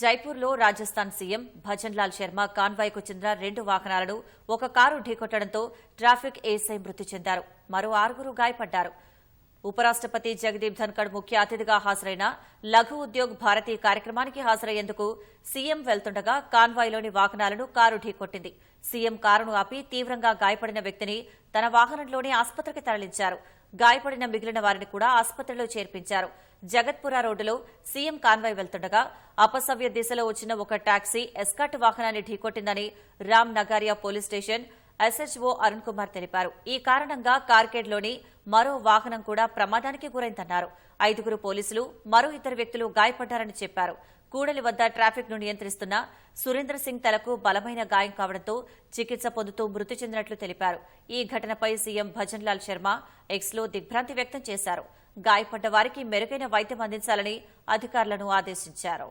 జైపూర్లో Rajasthan CM Bhajan Lal Sharma కాన్వాయ్కు చెందిన రెండు వాహనాలను ఒక కారు ఢీకొట్టడంతో ట్రాఫిక్ ఏఎస్ఐ మృతి చెందారు. మరో ఆరుగురు గాయపడ్డారు. ఉపరాష్టపతి జగదీప్ ధన్కడ్ ముఖ్య అతిథిగా హాజరైన లఘు ఉద్యోగ్ భారతి కార్యక్రమానికి హాజరయ్యేందుకు సీఎం వెళ్తుండగా కాన్వాయ్లోని వాహనాలను కారు ఢీకొట్టింది. సీఎం కారును ఆపి తీవ్రంగా గాయపడిన వ్యక్తిని తన వాహనంలోనే ఆసుపత్రికి తరలించారు. గాయపడిన మిగిలిన వారిని కూడా ఆసుపత్రిలో చేర్పించారు. జగత్పుర రోడ్డులో సీఎం కాన్వాయ్ వెళ్తుండగా అపసవ్య దిశలో వచ్చిన ఒక టాక్సీ ఎస్కాట్ వాహనాన్ని ఢీకొట్టిందని Ram Nagariya police station SHO Arun Kumar తెలిపారు. ఈ కారణంగా కార్కేడ్లోని మరో వాహనం కూడా ప్రమాదానికి గురైందన్నారు. ఐదుగురు పోలీసులు మరో ఇద్దరు వ్యక్తులు గాయపడ్డారని చెప్పారు. కూడలి వద్ద ట్రాఫిక్ను నియంత్రిస్తున్న సురేంద్ర సింగ్ తలకు బలమైన గాయం కావడంతో చికిత్స పొందుతూ మృతి చెందినట్లు తెలిపారు. ఈ ఘటనపై సీఎం భజన్ లాల్ శర్మ ఎక్స్లో దిగ్భ్రాంతి వ్యక్తం చేశారు. గాయపడ్డ వారికి మెరుగైన వైద్యం అందించాలని అధికారులను ఆదేశించారు.